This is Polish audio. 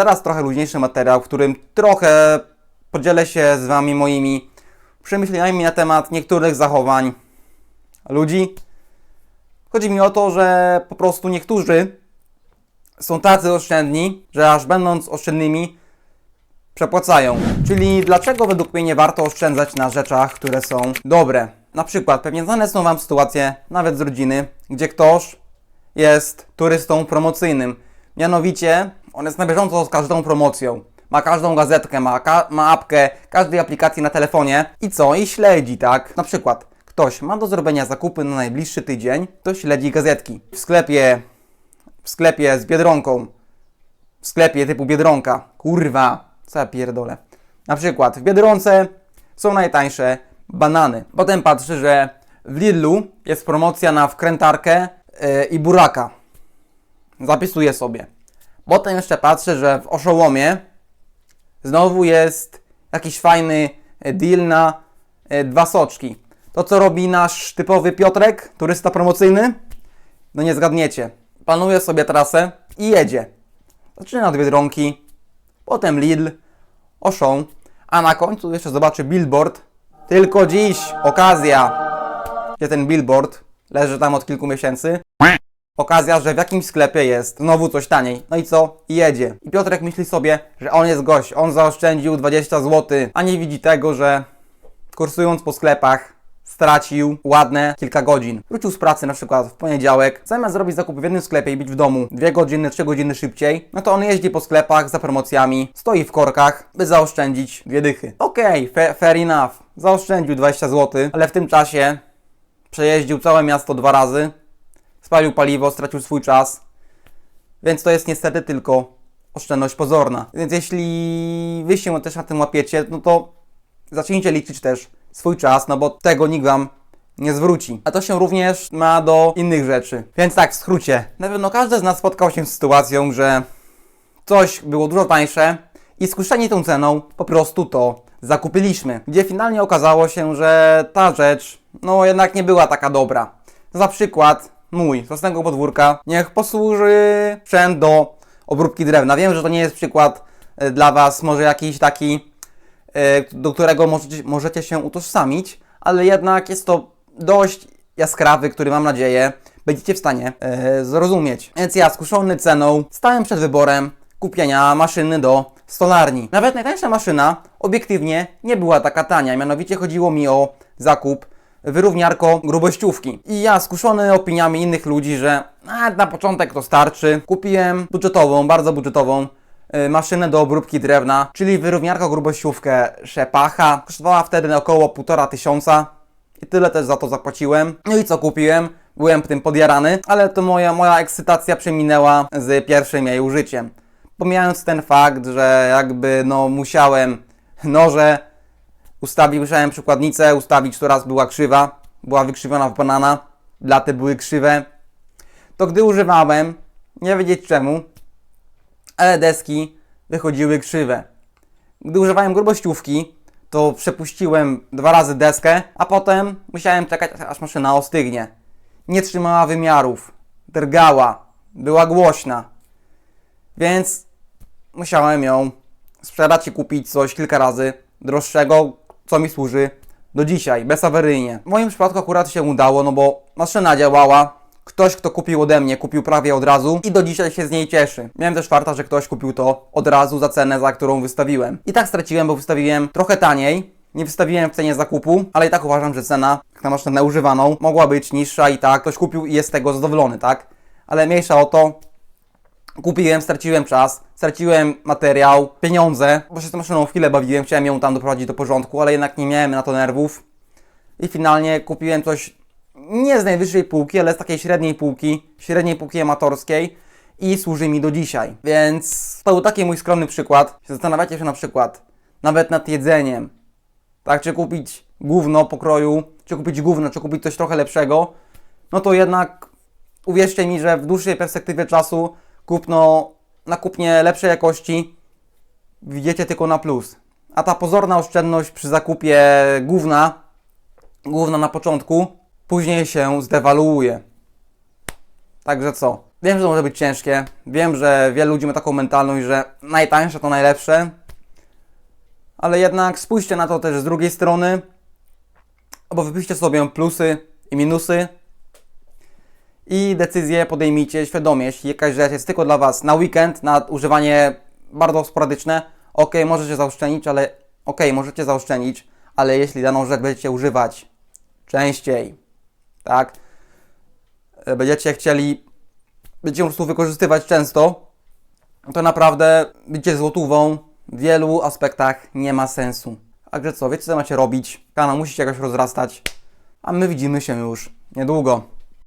Teraz trochę luźniejszy materiał, w którym trochę podzielę się z Wami moimi przemyśleniami na temat niektórych zachowań ludzi. Chodzi mi o to, że po prostu niektórzy są tacy oszczędni, że aż będąc oszczędnymi przepłacają. Czyli dlaczego według mnie nie warto oszczędzać na rzeczach, które są dobre? Na przykład pewnie znane są Wam sytuacje, nawet z rodziny, gdzie ktoś jest turystą promocyjnym. Mianowicie, on jest na bieżąco z każdą promocją. Ma każdą gazetkę, ma, ka- ma apkę każdej aplikacji na telefonie i co? I śledzi, tak? Na przykład, ktoś ma do zrobienia zakupy na najbliższy tydzień, to śledzi gazetki. W sklepie, w sklepie z Biedronką, w sklepie typu Biedronka. Kurwa, co ja pierdolę. Na przykład w Biedronce są najtańsze banany. Potem patrzy, że w Lidlu jest promocja na wkrętarkę yy, i buraka. Zapisuję sobie. Potem jeszcze patrzę, że w Oszołomie znowu jest jakiś fajny e, deal na e, dwa soczki. To co robi nasz typowy Piotrek, turysta promocyjny? No nie zgadniecie. Planuje sobie trasę i jedzie. Zaczyna od Biedronki, potem Lidl, Oszą, a na końcu jeszcze zobaczy billboard. Tylko dziś okazja. Gdzie ten billboard leży tam od kilku miesięcy. Okazja, że w jakimś sklepie jest znowu coś taniej. No i co? I jedzie. I Piotrek myśli sobie, że on jest gość, on zaoszczędził 20 zł, a nie widzi tego, że kursując po sklepach stracił ładne kilka godzin. Wrócił z pracy na przykład w poniedziałek, zamiast zrobić zakup w jednym sklepie i być w domu dwie godziny, trzy godziny szybciej, no to on jeździ po sklepach za promocjami, stoi w korkach, by zaoszczędzić dwie dychy. Okej, fa- fair enough. Zaoszczędził 20 zł, ale w tym czasie przejeździł całe miasto dwa razy, spalił paliwo, stracił swój czas, więc to jest niestety tylko oszczędność pozorna. Więc jeśli wy się też na tym łapiecie, no to zacznijcie liczyć też swój czas, no bo tego nikt wam nie zwróci. A to się również ma do innych rzeczy. Więc tak, w skrócie. Na pewno każdy z nas spotkał się z sytuacją, że coś było dużo tańsze i skuszeni tą ceną po prostu to zakupiliśmy. Gdzie finalnie okazało się, że ta rzecz no jednak nie była taka dobra. Za przykład mój z własnego podwórka niech posłuży sprzęt do obróbki drewna. Wiem, że to nie jest przykład e, dla Was może jakiś taki e, do którego możecie, się utożsamić, ale jednak jest to dość jaskrawy, który mam nadzieję będziecie w stanie e, zrozumieć. Więc ja skuszony ceną stałem przed wyborem kupienia maszyny do stolarni. Nawet najtańsza maszyna obiektywnie nie była taka tania, mianowicie chodziło mi o zakup wyrówniarko grubościówki. I ja skuszony opiniami innych ludzi, że na początek to starczy, kupiłem budżetową, bardzo budżetową y, maszynę do obróbki drewna, czyli wyrówniarkę grubościówkę Szepacha. Kosztowała wtedy około 1,5 tysiąca i tyle też za to zapłaciłem. No i co kupiłem? Byłem tym podjarany, ale to moja, moja ekscytacja przeminęła z pierwszym jej użyciem. Pomijając ten fakt, że jakby no musiałem noże ustawić, musiałem przykładnicę ustawić, która raz była krzywa, była wykrzywiona w banana, blaty były krzywe, to gdy używałem, nie wiedzieć czemu, ale deski wychodziły krzywe. Gdy używałem grubościówki, to przepuściłem dwa razy deskę, a potem musiałem czekać, aż maszyna ostygnie. Nie trzymała wymiarów, drgała, była głośna. Więc musiałem ją sprzedać i kupić coś kilka razy droższego, co mi służy do dzisiaj, bezawaryjnie. W moim przypadku akurat się udało, no bo maszyna działała, ktoś, kto kupił ode mnie, kupił prawie od razu i do dzisiaj się z niej cieszy. Miałem też farta, że ktoś kupił to od razu za cenę, za którą wystawiłem. I tak straciłem, bo wystawiłem trochę taniej, nie wystawiłem w cenie zakupu, ale i tak uważam, że cena jak na maszynę używaną mogła być niższa i tak ktoś kupił i jest z tego zadowolony, tak? Ale mniejsza o to, Kupiłem, straciłem czas, straciłem materiał, pieniądze, bo się z tą maszyną chwilę bawiłem, chciałem ją tam doprowadzić do porządku, ale jednak nie miałem na to nerwów. I finalnie kupiłem coś nie z najwyższej półki, ale z takiej średniej półki, średniej półki amatorskiej i służy mi do dzisiaj. Więc to był taki mój skromny przykład. Zastanawiacie się na przykład nawet nad jedzeniem. Tak, czy kupić gówno pokroju, czy kupić gówno, czy kupić coś trochę lepszego, no to jednak uwierzcie mi, że w dłuższej perspektywie czasu kupno na kupnie lepszej jakości widzicie tylko na plus. A ta pozorna oszczędność przy zakupie gówna, gówna na początku, później się zdewaluuje. Także co? Wiem, że to może być ciężkie. Wiem, że wielu ludzi ma taką mentalność, że najtańsze to najlepsze. Ale jednak spójrzcie na to też z drugiej strony. Albo wypiszcie sobie plusy i minusy. I decyzję podejmijcie świadomie. Jeśli jakaś rzecz jest tylko dla Was na weekend, na używanie bardzo sporadyczne, ok, możecie zaoszczędzić, ale ok, możecie zaoszczędzić, ale jeśli daną rzecz będziecie używać częściej, tak, e, będziecie chcieli, będziecie po prostu wykorzystywać często, to naprawdę bycie złotówą w wielu aspektach nie ma sensu. Także co, wiecie co macie robić, kanał musi jakoś rozrastać, a my widzimy się już niedługo.